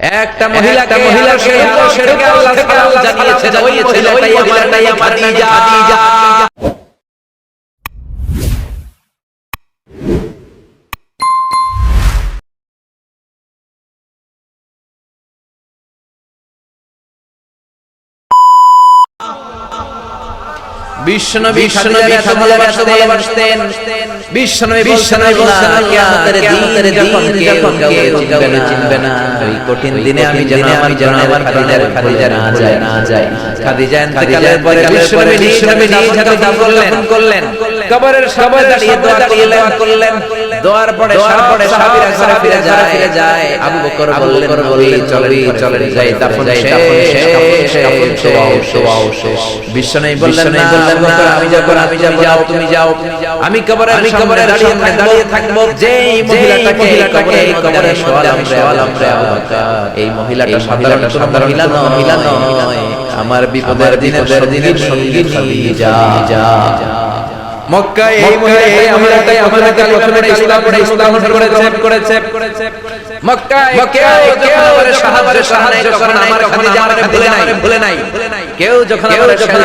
একটা মহিলা মহিলা আল্লাহ সালাম জানিয়েছে ওই মহিলাটাই আমার নাম খাদিজা বিশ্বনবী বিশ্বনবী খাদিজার এত ভালোবাসতেন বিশ্বনবী বিশ্বনবী কিয়ামতের দিন যখন যখন কেউ চিনবে না চিনবে না ওই কঠিন দিনে আমি যেন আমি যেন আমার খাদিজার খাদিজার না যায় না যায় খাদিজা ইন্তেকালের পরে বিশ্বনবী বিশ্বনবী নিজ হাতে দাফন করলেন। কবরের সামনে দাঁড়িয়ে দোয়া দোয়া করলেন। দোয়ার পরে পরে সাহাবীরা ঘরে ফিরে যায়। আবু বকর বললেন নবী চলেন চলেন যাই দাফন শেষ কাফন শেষ বিশ্বনবী বললেন না বললেন বকর আমি যাব আমি যাব যাও তুমি যাও আমি কবরে আমি কবরে দাঁড়িয়ে দাঁড়িয়ে থাকব যেই মহিলাটাকে মহিলাটাকে কবরে শোয়ালাম শোয়ালাম রে এই মহিলাটা সাধারণ সাধারণ মহিলা নয় মহিলা নয় আমার বিপদের দিনে দিনের সঙ্গী খাদিজা যা মক্কায় এই মহিলাটাই মহিলাটাই আমাদেরকে ইসলাম করেছে করেছে কেউ আমার যখন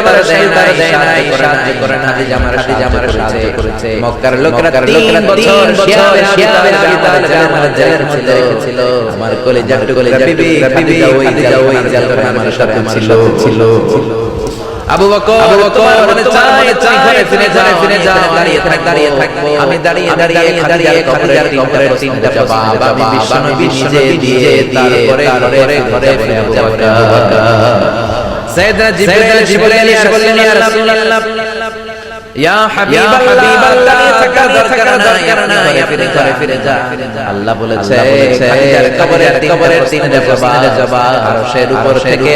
মক্কার লোকেরা বছর রেখেছিল। কলিজা কলিজা বিবি ওই খাদিজা ওই জেলের আমার সাথে ছিল ছিল। আবু বকর বকর মনে চায় চায় ঘরে ফিরে যায় ফিরে যায় দাঁড়িয়ে থাক দাঁড়িয়ে থাকব আমি দাঁড়িয়ে দাঁড়িয়ে দাঁড়িয়ে তিনটা জবাব আমি নিজে দিয়ে তারপরে ঘরে ঘরে ফিরে আবু বকর সাইয়েদনা জিবরাইল জিবরাইল এসে বললেন ইয়া রাসূলুল্লাহ ইয়া হাবিবাল্লাহ থাকার দরকার নাই ঘরে ফিরে ঘরে ফিরে যা আল্লাহ বলেছে খাদিজার কবরের কবরের তিনটা জবাব জবাব আরশের উপর থেকে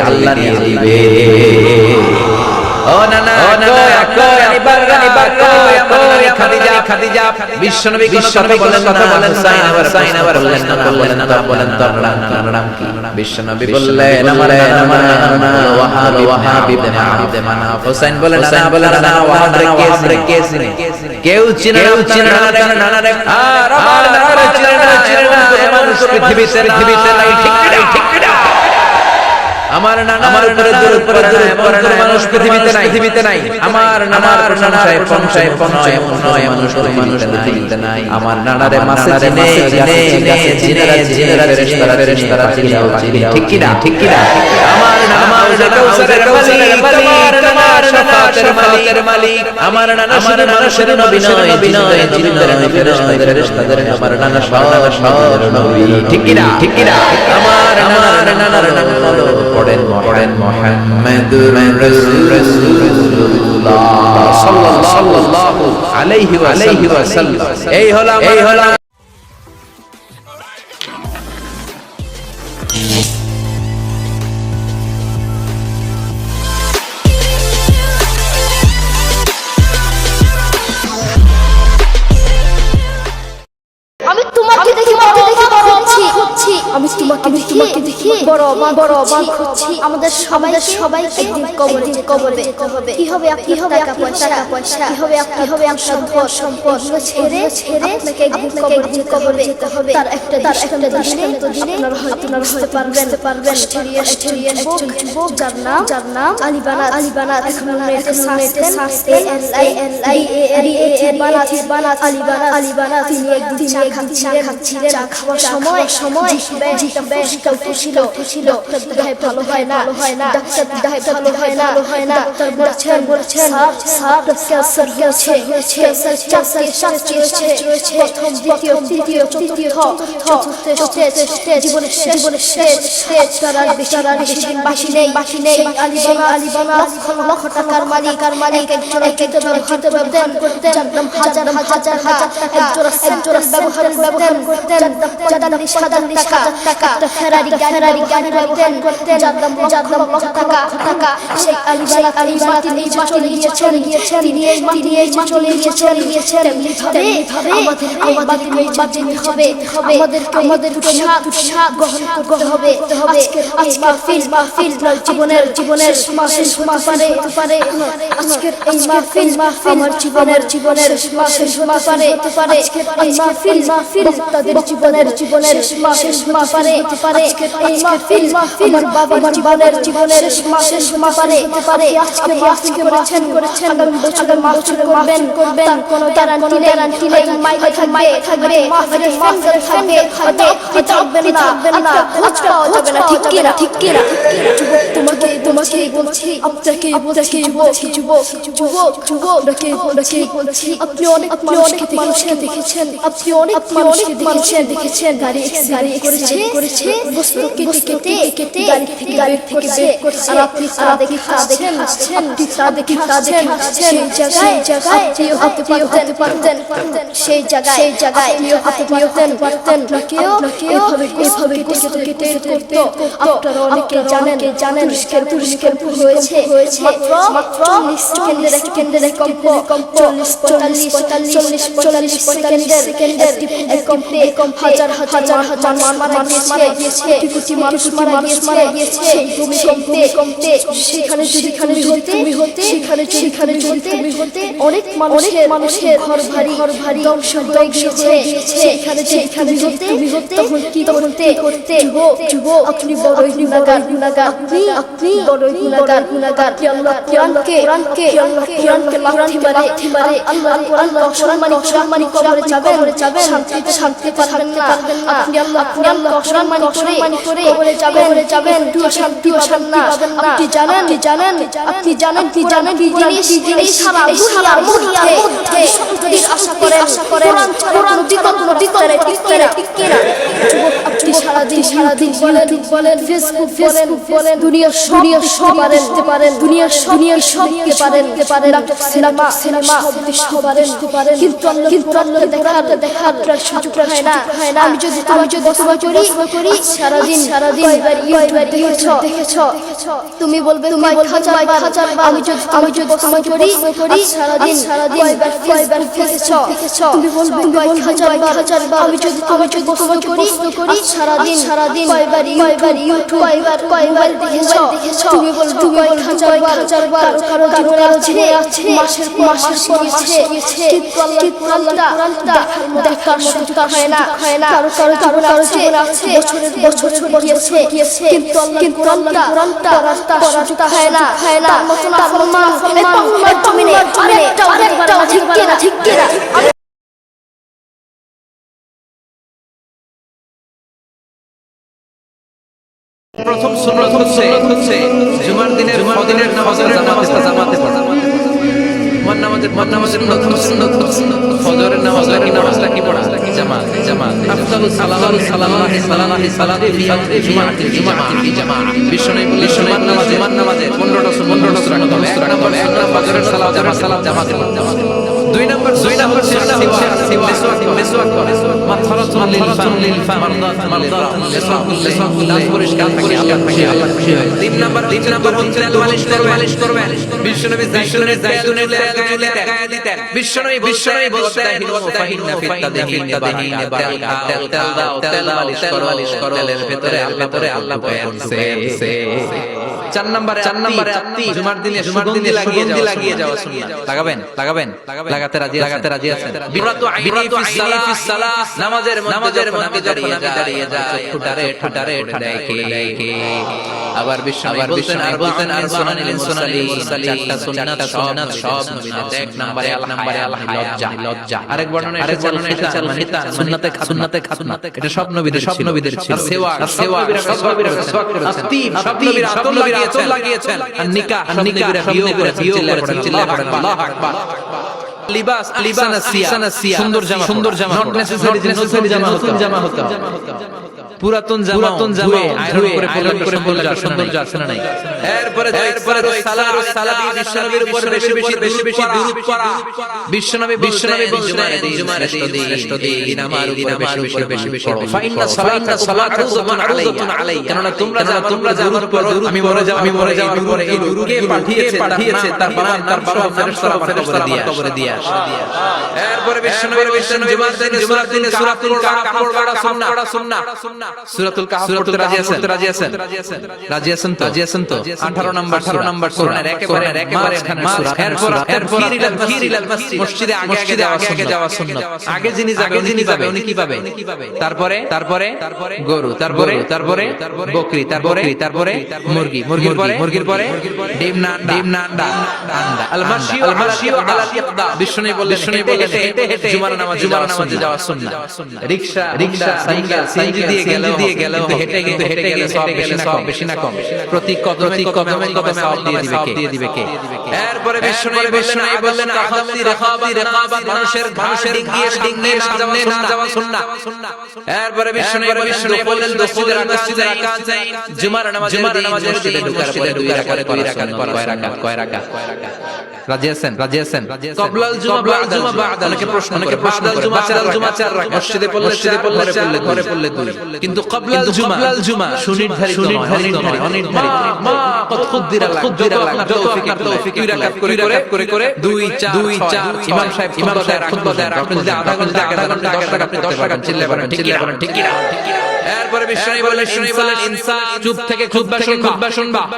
আল্লাহ নিয়ে দিবে ও না না না না খাদিজা বিশ্বনবী বিশ্বনবী বলেন কথা বলেন হুসাইন আবার হুসাইন আবার বললেন না বললেন না বলেন তো নাম নাম কি বিশ্বনবী বললেন আমার আমার ওয়াহাব ওয়াহাব ইবনে আব্দ মানাফ হুসাইন বলেন না বলেন না ওয়াহাব রে কেস রে কেস রে কেউ চিনে কেউ চিনে না রে না না রে আর আমার নাম চিনে না চিনে না মানুষ পৃথিবীতে পৃথিবীতে নাই ঠিক না ঠিক না আমার নানার উপরে দূর উপরে দূর উপরে মানুষ পৃথিবীতে নাই পৃথিবীতে নাই আমার নানার প্রশংসায় প্রশংসায় প্রণয় প্রণয় মানুষ মানুষ পৃথিবীতে নাই আমার নানারে মাসে চিনে চিনে চিনে চিনে চিনে ফেরেশতারা ফেরেশতারা ঠিক কি না ঠিক কি না আমার আমার কাউসারের মালিক তোমার তোমার শাফাতের মালিকের মালিক আমার নানা শুধু মানুষের নবী নয় বিনয় জিন্দের ফেরেশতাদের ফেরেশতাদের আমার নানা সব সব নবী ঠিক না ঠিক না আমার আমার নানার নাম পড়েন পড়েন মুহাম্মাদুর রাসূলুল্লাহ সাল্লাল্লাহু আলাইহি ওয়াসাল্লাম এই হলো এই হলো বড় বড় আমাদের সবাই সবাই একদিন কবরে যেতে হবে কি হবে কি হবে টাকা পয়সা টাকা পয়সা কি হবে কি হবে সম্পদ সম্পদ ছেড়ে ছেড়ে আপনাকে একদিন কবরে কবরে যেতে হবে তার একটা তার একটা দিনে তো দিনে আপনারা হয়তো আপনারা বুঝতে পারবেন পারবেন অস্ট্রেলিয়া অস্ট্রেলিয়া একজন যুবক যার নাম যার নাম আলিবানা আলিবানা এখন এখন নেটে search A L I L I A L A A বানাত বানাত আলিবানা আলিবানা তিনি একদিন চা খাচ্ছিলেন খাচ্ছিলেন চা খাওয়ার সময় সময় ছিল ছিল? ভালো হয় না? হয় না? ডাক্তার দেহে ভালো হয় না? হয় না? ডাক্তার বলছেন বলছেন সাপ ক্যান্সার হয়েছে। হয়েছে। ক্যান্সার চারটি শাস্তি রয়েছে রয়েছে। প্রথম দ্বিতীয় তৃতীয় চতুর্থ চতুর্থ স্টেজ স্টেজ জীবনের শেষ জীবনের শেষ শেষ। আর বেশি আর বেশি বাসি নেই। বাসি নেই। আলিবানা আলিবানা লক্ষ লক্ষ টাকার মালিক আর মালিক একজন একজন ব্যবহার করতেন জানতাম হাজার হাজার হাজার টাকা। একজোড়া একজোড়া ব্যবহার করতেন করতেন পঁয়তাল্লিশ হাজার টাকা টাকা ফেরারি ফেরারি ব্যবহার করতেন জানতাম জানতাম টাকা টাকা সেই আলিবানা আলিবানা তিনি চলে গিয়েছেন গিয়েছেন তিনি এই তিনি এই চলে গিয়েছেন গিয়েছেন তেমনি আমাদের আমাদের নির্বাচন হবে আমাদের আমাদের পোশাক পোশাক গ্রহণ করতে হবে আজকের এই মাহফিল মাহফিল জীবনের জীবনের হতে পারে পারে আজকের এই মাহফিল মাহফিল আমার জীবনের জীবনের হতে পারে পারে আজকের এই মাহফিল মাহফিল তাদের জীবনের জীবনের হতে পারে পারে এই মাহফিল আমার বাবার জীবনের জীবনের শেষ মাস পারে। পারে আজকে আজকে করেছেন করেছেন আগামী মাহফিল করবেন করবেন কোন গ্যারান্টি গ্যারান্টি নেই মাইকে থাকবে থাকবে মাহফিল মাহফিল থাকবে থাকবে থাকবেন না থাকবেন না খোঁজ পাওয়া যাবে না ঠিক কি না ঠিক কি না যুবক তোমাকে তোমাকে বলছি আপনাকে আপনাকে বলছি যুবক যুবক যুবক আপনাকে বলছি বলছি আপনি অনেক মানুষকে মানুষকে দেখেছেন আপনি অনেক মানুষকে দেখেছেন দেখেছেন গাড়ি গাড়ি করেছে করেছে বস্তু কেটে কেটে কেটে গাড়ি থেকে গাড়ি থেকে বের করছে। আর আপনি তা দেখে হাসছেন আপনি তা দেখে হাসছেন সেই জায়গায় জায়গায় আপনিও হতে পারতেন সেই জায়গায় সেই জায়গায় আপনিও হতে পারতেন পারতেন আপনাকেও এভাবে এভাবে কেটে কেটে কেটে আপনারা অনেকে জানেন জানেন তুরস্কের তুরস্কের হয়েছে হয়েছে মাত্র চল্লিশ সেকেন্ডের সেকেন্ডের কম্প চল্লিশ চল্লিশ চল্লিশ চল্লিশ সেকেন্ডের সেকেন্ডের কম্পে হাজার হাজার হাজার মারা গিয়েছে কোটি কোটি মানুষ মারা মারা গিয়েছে ভূমিকম্পে কম্পে সেখানে তুমি হতে হতে সেখানে সেখানে তুমি হতে অনেক মানুষের মানুষের ঘর ভারী ঘর ভারী ধ্বংস হয়ে গিয়েছে। সেখানে সেখানে হতে হতে তখন কি করতে করতে? যুবক আপনি বড়ই গুনাহগার গুনাহগার আপনি আপনি বড়ই গুনাহগার গুনাহগার কি আল্লাহ কোরআনকে কোরআনকে কোরআনকে লাথি মারে লাথি মারে আল্লাহ আল্লাহ সম্মানিত সম্মানিত কবরে যাবেন যাবেন শান্তিতে শান্তি পাবেন না। আপনি আল্লাহ সম্মানিত সম্মানিত করে কবরে যাবেন যাবেন দুটো শান্তি পাবেন না। আপনি জানেন আপনি জানেন আপনি জানেন কি জানেন কি জিনিস জিনিস সারা সারা মধ্যে যদি আশা করে আশা করেন কোরআন বিকল্প বিকল্প টিকেরা টিকেরা যুবক আপনি সারা দিন সারা দিন বলেন বলেন ফেসবুক ফেসবুক বলেন দুনিয়া দুনিয়া সব পারেন পারেন দুনিয়া দুনিয়া সব কে পারেন কে পারেন সিনেমা সিনেমা সব পারেন পারেন। কিন্তু আল্লাহ কিন্তু আল্লাহ দেখার দেখার সুযোগ হয় না হয় না। আমি যদি আমি যদি করি করি সারা দিন সারা দিন ইউটিউব দেখেছ দেখেছ তুমি বলবে তুমি হাজার হাজার আমি যদি আমি যদি তোমার করি করি সারা দিন কয়বার দেখেছ? তুমি বলবে তুমি হাজার হাজার আমি যদি আমি যদি তোমার করি করি সারা দিন সারা দিন কয়বার কয়বার ইউটিউব কয়বার কয়বার দেখেছ? দেখেছ? তুমি বলবে তুমি হাজার হাজার বার কারও জীবনে আছে আছে মাসের মাসের মাসে দেখার সুযোগ হয় না হয় না কারও কারও কারও কারও জীবনে আছে। বছরের বছরের গিয়েছে গিয়েছে কিন্তু আল্লাহ কিন্তু কোরআনটা রাস্তা সুযোগ হয় না হয় না। তার ফরমান ফরমান একটু মিনিট একটু আরেকটা ঠিক কিনা ঠিক কিনা প্রথম সুন্নত হচ্ছে দিনের জুমার দিনের নামাজের নামাজের ফজরের নামাজ কি নামাজটা কি পড়া? জামাত জামাত। সালামাহি সালামাহি সালাতি ফি আমরি জুমাআতি জুমাআতি ফি জামাআ বিশ্বনবী বলে সুন্নাত নামাজে নামাজে 15টা 15টা সূরা হবে এক নম্বর ফজরের জামাত সালাত জামাতে পড়া দুই নম্বর দুই নম্বর সুন্নাত হচ্ছে মিসওয়াক মিসওয়াক মাথরাতুন লিল ফাম লিল ফাম মারদাতুন মারদাতুন মিসওয়াক মিসওয়াক দাঁত পরিষ্কার থাকে আল্লাহ খুশি আল্লাহ খুশি হয় তিন নম্বর তিন নম্বর হচ্ছে তেল মালিশ করবেন মালিশ করবেন বিশ্বনবী জাইতুনের জাইতুনের তেল গায়ে দিতেন বিশ্বনবী বিশ্বনবী বলতেন ফাহিন্না ফিত তাদহিন তাদহিন বারাকা তেল তেল দাও তেল মালিশ করো মালিশ করো তেলের ভিতরে আল্লাহ বয়ান সে চার নম্বরে চার নম্বরে আত্মি জুমার দিনে দিনে লাগিয়ে যাওয়া লাগিয়ে যাওয়া সুন্নাত লাগাবেন লাগাবেন। লাগাতে রাজি লাগাতে রাজি আছেন। বিরাতু আইনি ফিস সালাহ নামাজের নামাজের মধ্যে দাঁড়িয়ে দাঁড়িয়ে যায় ঠুটারে ঠুটারে দেখে আবার বিশ্ব আবার বলতেন আর বলতেন আর সুনানিলেন সুনানি চারটা সুন্নাত সুন্নাত সব নবীদের এক নম্বরে আল্লাহ নম্বরে আল্লাহ লজ্জা লজ্জা আরেক বর্ণনা আরেক বর্ণনা এসেছে আল খিতান সুন্নাতে সুন্নাতে খাতুনা এটা সব নবীদের সব নবীদের ছিল সেওয়া সেওয়া সব নবীরা সওয়া করেছেন সব নবীরা আতর লাগিয়েছেন। লাগিয়েছেন। আর নিকাহ সব নবীরা বিয়ে করেছেন চিল্লায় পড়েন। আল্লাহু আকবার লিবাস লিবাস সিয়া। সুন্দর জামা সুন্দর জামা নট নেসেসারি জামা জামা হতো পুরাতন পুরাতন জামা আয়রন করে আয়রন করে সুন্দর যা সুন্দর যা নাই। এরপরে এরপরে সালাত সালাত বিশ্বনবীর উপর বেশি বেশি বেশি বেশি দুরূদ পড়া বিশ্বনবী বিশ্বনবী বলতেন জুমার দিন শ্রেষ্ঠ দিন আমার উপর বেশি বেশি বেশি বেশি ফাইন্না সালাতা সালাতুন আলাইয়া আলাইয়া কেননা তোমরা যা তোমরা যা আমার উপর আমি মরে যাও আমি মরে যাওয়ার পরে এই দুরূদকে পাঠিয়েছে পাঠিয়েছে তার বাবা তার বাবা ফেরেশতারা ফেরেশতারা দিয়ে কবরে দিয়ে আসে এরপরে বিশ্বনবী জুমার দিন জুমার দিন সূরাতুল কাহফ পড়া সুন্নাহ সূরাতুল কাহফ পড়তে রাজি আছেন রাজি আছেন রাজি আছেন তো রাজি আছেন তো 18 নম্বর 18 নম্বর সূরার একেবারে একেবারে সূরা এরপর এরপর ফিরিলাল মসজিদ মসজিদে আগে আগে যাওয়া আগে যাওয়া সুন্নাত আগে যিনি যাবে যিনি পাবে উনি কি পাবে তারপরে তারপরে গরু তারপরে তারপরে বকরি তারপরে তারপরে মুরগি মুরগির পরে মুরগির পরে ডিম না ডিম না আন্ডা আন্ডা আল মাশিউ আলা ইকদা বিষ্ণু বললেন বিষ্ণু বললেন হেঁটে হেঁটে জুমার নামাজ জুমার নামাজে যাওয়া সুন্নাত রিকশা রিকশা সাইকেল সিএনজি দিয়ে গেল দিয়ে গেল হেঁটে কিন্তু হেঁটে গেলে সব বেশি না বেশি না কম। প্রতি কদমে কদমে কদমে সব দিয়ে দিবে কে দিয়ে দিবে কে? এরপরে বিষ্ণু বিষ্ণু বললেন আখাতি রেখাবি রেখাবাত মানুষের মানুষের গিয়ে সামনে না যাওয়া না যাওয়া সুন্নাত এরপরে বিষ্ণু বিষ্ণু বললেন মসজিদের মসজিদের রাকাত চাই জুমার নামাজের জুমার নামাজের মসজিদে ঢোকার পরে দুই রাকাত দুই রাকাত কয় রাকাত কয় রাকাত রাজি আছেন রাজি আছেন। কবলাল জুমা বাদাল জুমা অনেকে প্রশ্ন অনেকে বাদাল জুমা চার জুমা চার রাকাত মসজিদে পড়লে মসজিদে পড়লে ঘরে পড়লে দুই কিন্তু কবলাল জুমা কবলাল জুমা সুনির্ধারিত সুনির্ধারিত অনির্ধারিত মা কত খুদ্দিরা খুদ্দিরা তৌফিক তৌফিক দুই রাকাত করে করে করে করে দুই চার দুই চার ইমাম সাহেব ইমাম সাহেব খুতবা দেয় আপনি যদি আধা ঘণ্টা আধা ঘণ্টা 10 টাকা আপনি 10 টাকা চিল্লা করেন ঠিক না ঠিক কি না এরপরে বিষ্ণু বলেন বিষ্ণু বলেন ইনসান চুপ থেকে খুতবা শুনবা খুতবা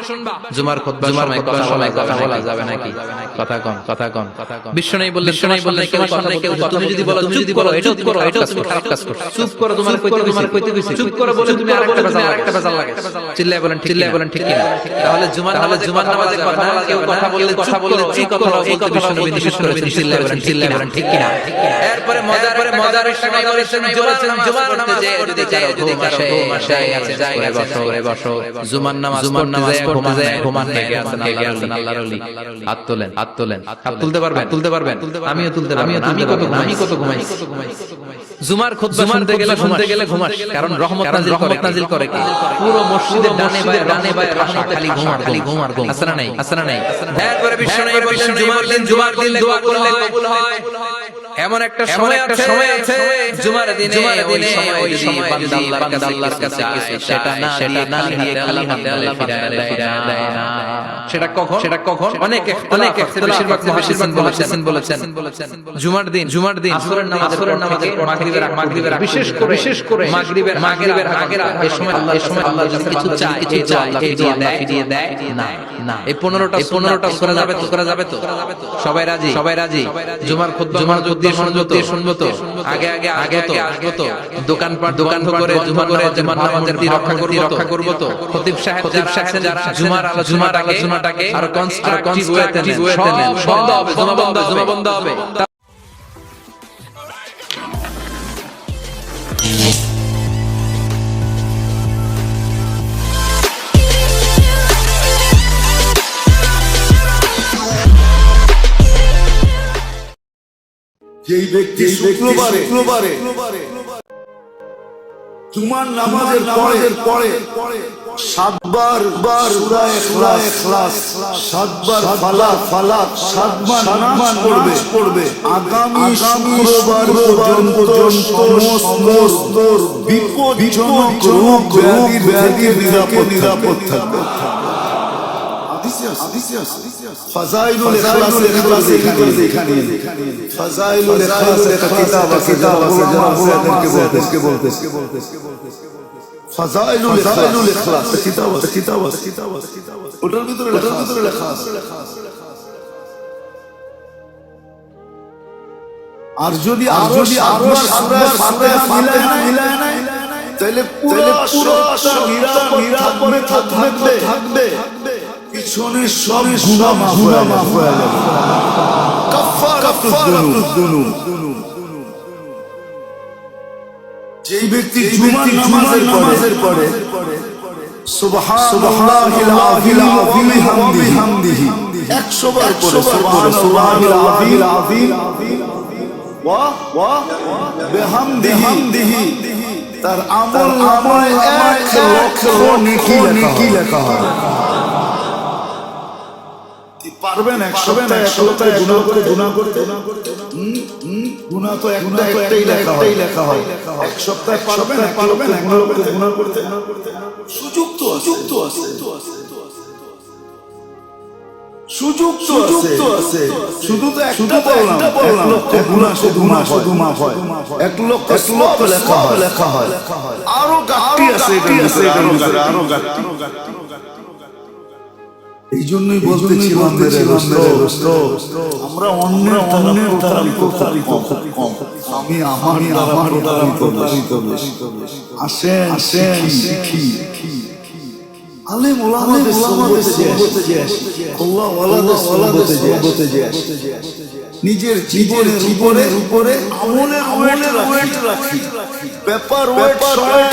শুনবা জুমার খুতবা সময় কথা বলা কথা বলা যাবে নাকি কথা কম কথা কম কথা বিষ্ণু বললেন বিষ্ণু বললেন কেউ সামনে কেউ তুমি যদি বলো যদি বলো এটা করো এটা খারাপ কাজ করো চুপ করো তোমার কইতে তোমার কইতে কইছে চুপ করো বলে তুমি আরেকটা বেজাল আরেকটা বেজাল লাগে চিল্লায় বলেন ঠিক চিল্লায় বলেন ঠিক কি না তাহলে জুমার তাহলে জুমার নামাজে কথা বলা কেউ কথা বললে কথা বললে এই কথা বলতে বিশেষ করে চিল্লায় বলেন চিল্লায় বলেন ঠিক কি না এরপরে মজার পরে মজার কথা বলেছেন জুমার জুমার নামাজে যদি যায় আছে জায়গা বসো বসো জুমার নামাজ জুমার নামাজ পড়তে যায় ঘুমান থেকে আছেন আল্লাহর ওলি হাত তোলেন হাত তোলেন। হাত তুলতে পারবেন। তুলতে পারবেন। আমিও তুলতে আমিও আমি কত আমি কত ঘুমাই? জুমার খুতবা শুনতে গেলে শুনতে গেলে ঘুমাস। কারণ রহমত নাজিল রহমত নাজিল করে। কে পুরো মসজিদের ডানে বায়ে ডানে বায়ে রহমত খালি ঘুমার খালি ঘুমার ঘুম। আসনা নাই আসনা নাই। এরপরে বিষ্ণু বললেন জুমার দিন জুমার দিন দোয়া করলে কবুল হয়। এমন একটা সময় একটা সময় আছে জুমার দিনে ওই সময় ওই সময় বান্দা আল্লাহর কাছে কিছু সেটা না সেটা না দিয়ে খালি হাতে আল্লাহ ফিরায় দেয় না। সেটা কখন? সেটা কখন? অনেক অনেক বেশিরভাগ বেশিরভাগ বলেছেন। বলেছেন। জুমার দিন জুমার দিন। আসরের নামাজ আসরের নামাজের পর মাগরিবের মাগরিবের বিশেষ করে বিশেষ করে মাগরিবের মাগরিবের আগের এই সময় আল্লাহ এই সময় আল্লাহর কাছে কিছু চায় কিছু চায় ফিরিয়ে দেয় ফিরিয়ে দেয় না না। এই 15টা এই 15টা করা যাবে তো করা যাবে তো। সবাই রাজি সবাই রাজি? জুমার খুতবা জুমার খুতবা শুনব তো শুনব তো আগে আগে আগে তো আসব তো দোকানপাট দোকান করে জুমা করে জুমার নামাজের দি রক্ষা করব রক্ষা করব তো খতিব সাহেব খতিব সাহেব যারা জুমার আলোচনার আলোচনাটাকে আর কনস্ট্রাকটিভ ওয়েতে বন্ধ হবে জুমা বন্ধ হবে জুমা বন্ধ হবে যেই ব্যক্তি শুক্রবারে শুক্রবারে জুমার নামাজের পরে পরে সাতবার বার সাতবার সাতবার নামাজ পড়বে। পড়বে। আগামী শুক্রবার পর্যন্ত সমস্ত বিপজ্জনক রোগ ব্যাধির থেকে নিরাপদ নিরাপদ থাকবে। ফাজাইলুল ইখলাসের ইখলাস এখানে ফাজাইলুল ইখলাসের একটা কিতাব আছে যারা বলতেকে বলতেকে বলতেকে বলতেকে ফাজাইলুল ইখলাসুল ইখলাস কিতাব আছে কিতাব আছে কিতাব আছে ওটার ভিতরে লেখা ভিতরে লেখা আছে আর যদি আর যদি আরও সূরা ফাতিহা মিলায় মিলায় নাই তাহলে পুরো পুরো নিরাপদ থাকবে থাকবে পিছনে সব মাফ হয়ে যাবে দুনুব যেই ব্যক্তি জুমার নামাজের পরে সুবহানাল্লাহিল আযীম ওয়া বিহামদিহি। 100 বার পরে সুবহানাল্লাহিল আযীম ওয়া ওয়া বিহামদিহি। তার আমল নামায় এক লক্ষ নেকি লেখা হয়। পারবেন এক সপ্তাহে এক সপ্তাহে গুনাহ করে গুনাহ করতে গুনাহ তো একটা একটাই লেখা হয়। লেখা হয়। এক সপ্তাহে পারবেন এক পারবেন এক লক্ষ গুনাহ করতে সুযোগ তো সুযোগ তো আছে। সুযোগ তো আছে। শুধু তো একটা বললাম এক লক্ষ গুনাহ শুধু গুণা শুধু মাফ হয়। এক লক্ষ এক লক্ষ লেখা হয়। লেখা হয়। আরও গাঠি আছে এটার ভিতরে, আরও গাঠি আরও গাঠি এই জন্যই বলতেছিলাম আমরা অন্যের অন্যের প্রতারিত প্রতারিত কম আমি আমার আমার প্রতারিত প্রতারিত আসে আসেন শিখি আলেম ওলামাদের সোহবতে যে আসি আল্লাহ ওয়ালাদের সোহবতে যে আসি নিজের জীবনের উপরে উপরে আমলের ওয়েট রাখি ব্যাপার ব্যাপার ওয়েট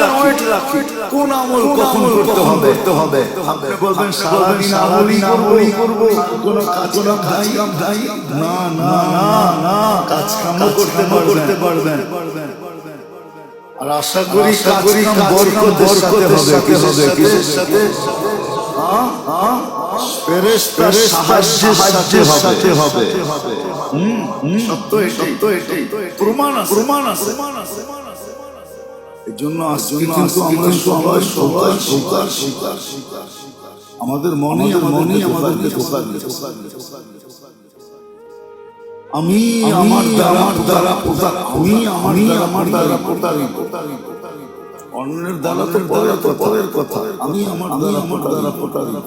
রাখি কোন আমল কখন করতে হবে? করতে হবে? আপনি বলবেন সারাদিন আমলই আমলই করব কোন কাজ কাম কাজ কাম নাই না না না না কাজ কাম করতে করতে পারবেন। আর আশা করি কাজ কাম বরকতের সাথে হবে কিসের সাথে ফেরেশতার সাহায্যের সাথে হবে। হুম হুম। সত্য সত্য এটাই। প্রমাণ প্রমাণ আছে। এই কিন্তু আমরা সবাই সবাই স্বীকার স্বীকার স্বীকার আমাদের মনে মনে আমাদেরকে ধোকা আমি আমার দ্বারা দ্বারা আমি আমি আমার দ্বারা প্রতারিত। অন্যের দ্বারা তো পরের কথা। পরের কথা আমি আমার দ্বারা আমার দ্বারা প্রতারিত।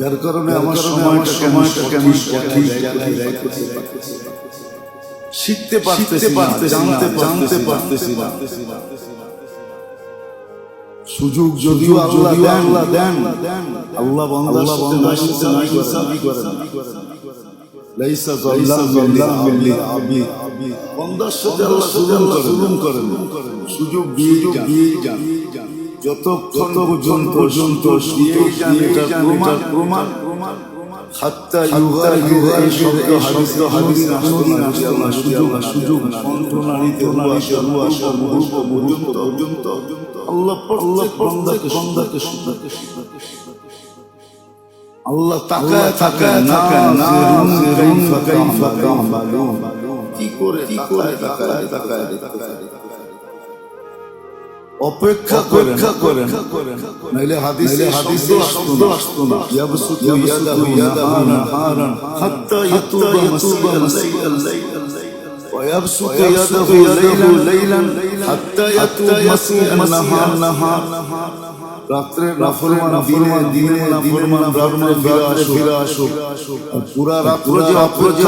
যার কারণে আমার সময়টা সময়টাকে আমি সঠিক জায়গায় রেখেছি শিখতে পারতেছি না জানতে জানতে পারতেছি না। সুযোগ যদিও আল্লাহ দেন আল্লাহ দেন। আল্লাহ বান্দার সাথে নাইনসাফি করেন লাইসা যাল্লাম লিল আবিদ বান্দার সাথে আল্লাহ জুলুম করেন সুযোগ দিয়ে দিয়ে যান যতক্ষণ পর্যন্ত পর্যন্ত দিয়ে যান এটা প্রমাণ প্রমাণ প্রমাণ হাত্তা ইউগাইর এই শব্দ হাদিস হাদিস আসলে আল্লাহ সুযোগ সুযোগ মন্ত্রণালীতে নারীতে রুয়াশা মুহূর্ত পর্যন্ত পর্যন্ত আল্লাহ আল্লাহ বান্দাকে বান্দাকে সুন্দরকে সুন্দরকে আল্লাহ তাকায় তাকায় তাকায় না কাইফা তামালুন কি করে কি করে তাকায় তাকায় অপেক্ষা অপেক্ষা করেন নাইলে হাদিসে হাদিসে শব্দ আসতো না ইয়াবসুতু ইয়াদাহু ইয়াদাহু নাহারান হাত্তা ইয়াতুবা ইয়াতুবা মাসাইয়াল ويبسط يده ليلا ليلا حتى يتوب مسيح النهار نهار রাত্রে নাফরমান দিনে দিনে নাফরমান রাত্রে রাত্রে ফিরে আসুক। পুরা রাত্র যে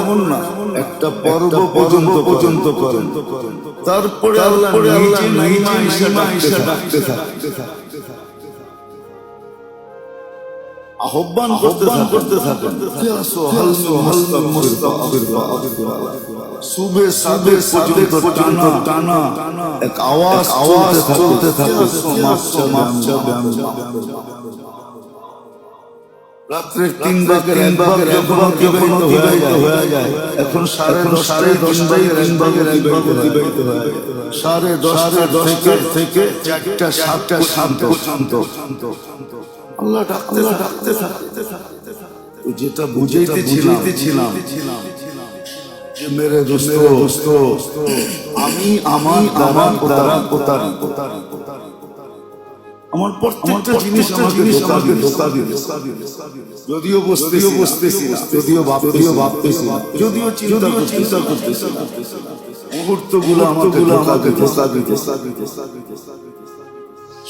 এমন না একটা পর্ব পর্যন্ত পর্যন্ত করেন। তারপরে আল্লাহ নিজে ডাকতে থাকতে আহ্বান করতে করতে থাকেন সুবে পর্যন্ত টানা টানা এক আওয়াজ আওয়াজ চলতে থাকে রাত্রে তিন ভাগের এক ভাগ অতিবাহিত হয়ে যায় এখন সাড়ে সাড়ে দশ ভাগের এক ভাগের এক ভাগ অতিবাহিত হয়ে যায় সাড়ে দশটা দশটার থেকে চারটা সাতটা শান্ত শান্ত আল্লাহ ডাকতে ডাকতে থাকতে তো যেটা বুঝাইতে ছিলাম। যে মেরে দোস্ত দোস্ত। আমি আমার দ্বারা দ্বারা প্রতারিত। আমার প্রত্যেকটা জিনিস আমাকে ধোকা দিবে যদিও বসতেও বসতেছি যদিও ভাবতেও ভাবতেছি যদিও চিন্তা চিন্তা করতেছি মুহূর্তগুলো আমাকে আমাকে ধোকা দিতে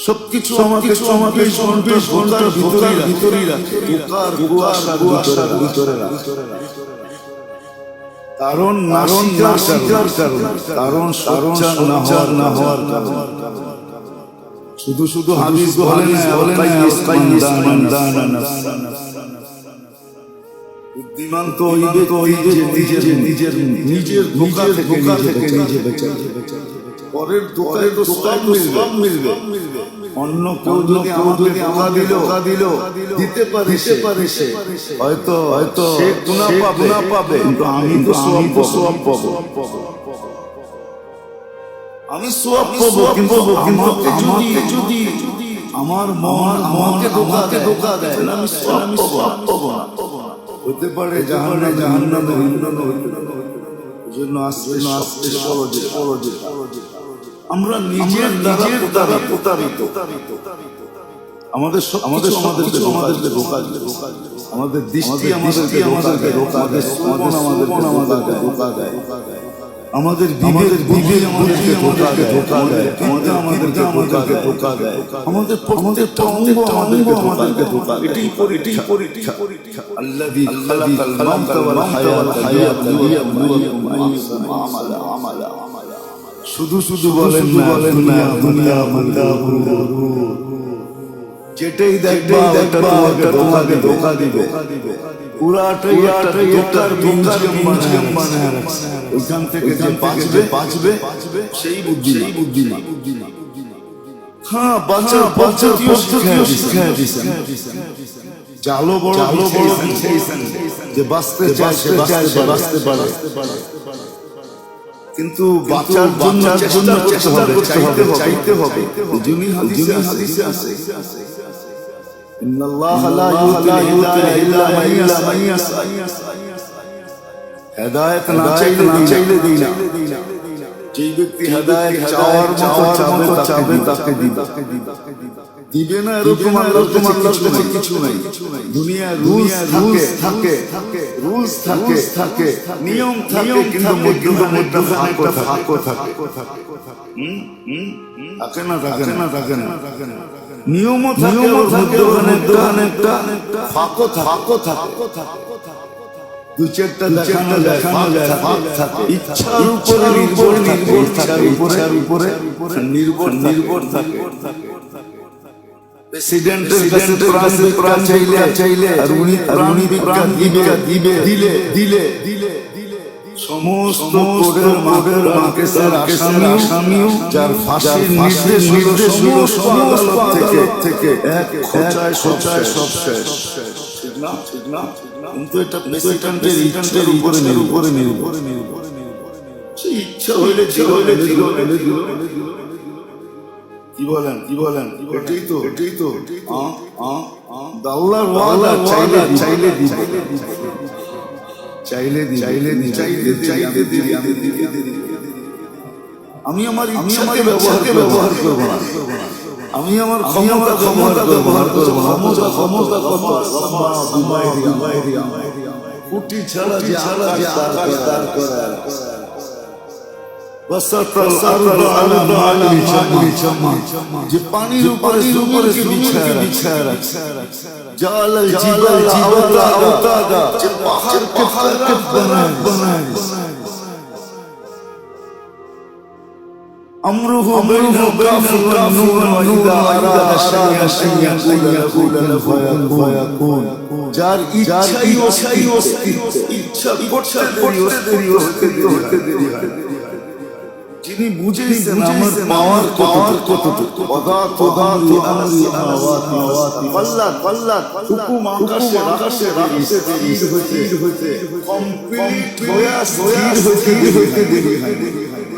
সবকিছু আমাকে আমাকে চব্বিশ ঘণ্টার ভিতরে ভিতরে রাখে কারণ কারণ না কারণ কারণ কারণ না হওয়ার না হওয়ার কারণ শুধু শুধু হাদিস বলেন বলেন দান দান বুদ্ধিমান তো ওই তো ওই যে নিজের নিজের নিজের ধোকা থেকে নিজে বেঁচে পরের দোকানে তো সব মিলবে। অন্য কেউ যদি আমাকে ধোকা দিল দিল। দিতে পারে দিতে পারে সে। হয়তো হয়তো সে গুনাহ পাবে। না পাবে। কিন্তু আমি তো সওয়াব সওয়াব পাবো। আমি সোয়াব পাবো কিন্তু আমাকে যদি যদি আমার মন আমাকে ধোকাকে ধোকা দেয় আমি সোয়াব পাবো। হতে পারে জাহান্নামে জাহান্নামে হতে পারে জন্য আসতে আসতে সহজে সহজে আমরা নিজের নিজের দ্বারা প্রতারিত আমাদের আমাদের আমাদেরকে আমাদেরকে ধোকা আমাদের দৃষ্টি আমাদেরকে আমাদেরকে রোকা দেয় আমাদের আমাদেরকে আমাদেরকে রোকা দেয় আমাদের বিবেক বিবেক আমাদেরকে ধোকা দেয় ধোকা দেয় আমাদের আমাদেরকে আমাদেরকে ধোকা দেয় আমাদের প্রত্যেকটা অঙ্গ আমাদেরকে আমাদেরকে ধোকা দেয় এটাই পরীক্ষা পরীক্ষা আল্লাযী খালাকাল মাউতা ওয়াল হায়াতা লিয়াবলুয়াকুম আইয়ুকুম আমালা আমালা শুধু শুধু বলেন না বলেন না দুনিয়া মান্দা যেটাই দেখবা ওটা তোমাকে ধোকা দিবে। পুরাটাই ধোকার মিউজিয়াম মিউজিয়াম বানায় রাখছে ওইখান থেকে যে বাঁচবে বাঁচবে সেই বুদ্ধি সেই বুদ্ধিমান। হ্যাঁ বাঁচার পদ্ধতিও শিখায় দিছেন জালো বড় জালো বড় যে বাঁচতে চায় সে বাঁচতে পারে। কিন্তু বাঁচার জন্য চেষ্টা করতে হবে চাইতে হবে জুমি হাদিসে আছে হেদায়ত না চাইলে দিই না যেই ব্যক্তি হেদায়ত চাওয়ার মতো চাবে তাকে দিই দিবে না এরকম আল্লাহর কাছে কিছু নাই। দুনিয়ায় রুলস থাকে থাকে। রুলস থাকে থাকে নিয়ম থাকে কিন্তু মধ্যখানে একটা ফাঁকও থাকে। হুম হুম থাকে না থাকে না থাকে না। নিয়মও থাকে মধ্যখানে একটা ফাঁকও ফাঁকও থাকে। দু চারটা দেখানো যায় ফাঁক থাকে, ফাঁক ইচ্ছার উপরে নির্ভর থাকে উপরে উপরে নির্ভর নির্ভর থাকে। প্রেসিডেন্টের কাছে চাইলে চাইলে আর উনি আর উনি দিবে দিবে দিলে দিলে দিলে সমস্ত কোডের মাদের মাকেসের আসামি আসামিও যার ফাঁসির নির্দেশ নির্দেশ সমস্ত আদালত থেকে থেকে এক খোঁচায় সোচায় সব শেষ ঠিক না ঠিক না কিন্তু এটা প্রেসিডেন্টের ইচ্ছার উপরে উপরে নির্ভর সে ইচ্ছা হইলে ছিল হইলে ছিল হইলে ছিল কি বলেন কি বলেন এটাই তো এটাই তো আল্লাহর ওয়াদা চাইলে চাইলে চাইলে চাইলে চাইলে চাইলে দিবে আমি দিবে আমি আমার ইচ্ছাকে ব্যবহারকে ব্যবহার করব না আমি আমার ক্ষমতা ক্ষমতা ব্যবহার করব ক্ষমতা ক্ষমতা ক্ষমতা কুটি ছাড়া যে ছাড়া যে আকাশ দাঁড় করা যে পানির উপরে উপরে বিছায়া বিছায়া রাখছে জাল জিবাল জিবাল আওতাদা যে পাহাড়কে পাহাড়কে বানায় বানায় أمره بين الكاف والنون وإذا أراد شيئا أن يقول له فيكون যার ইচ্ছাই ইচ্ছাই অস্তিত্ব ইচ্ছা করতে করতে দেরি হতে হতে দেরি হয় যিনি বুঝেছেন আমার পাওয়ার পাওয়ার কতটুকু অদা তদা আমরি আমাওয়াতি পাল্লা পাল্লা হুকুম আকাশে আকাশে স্থির হইতে কমপ্লিট হয়ে স্থির হইতে হইতে দেরি হয়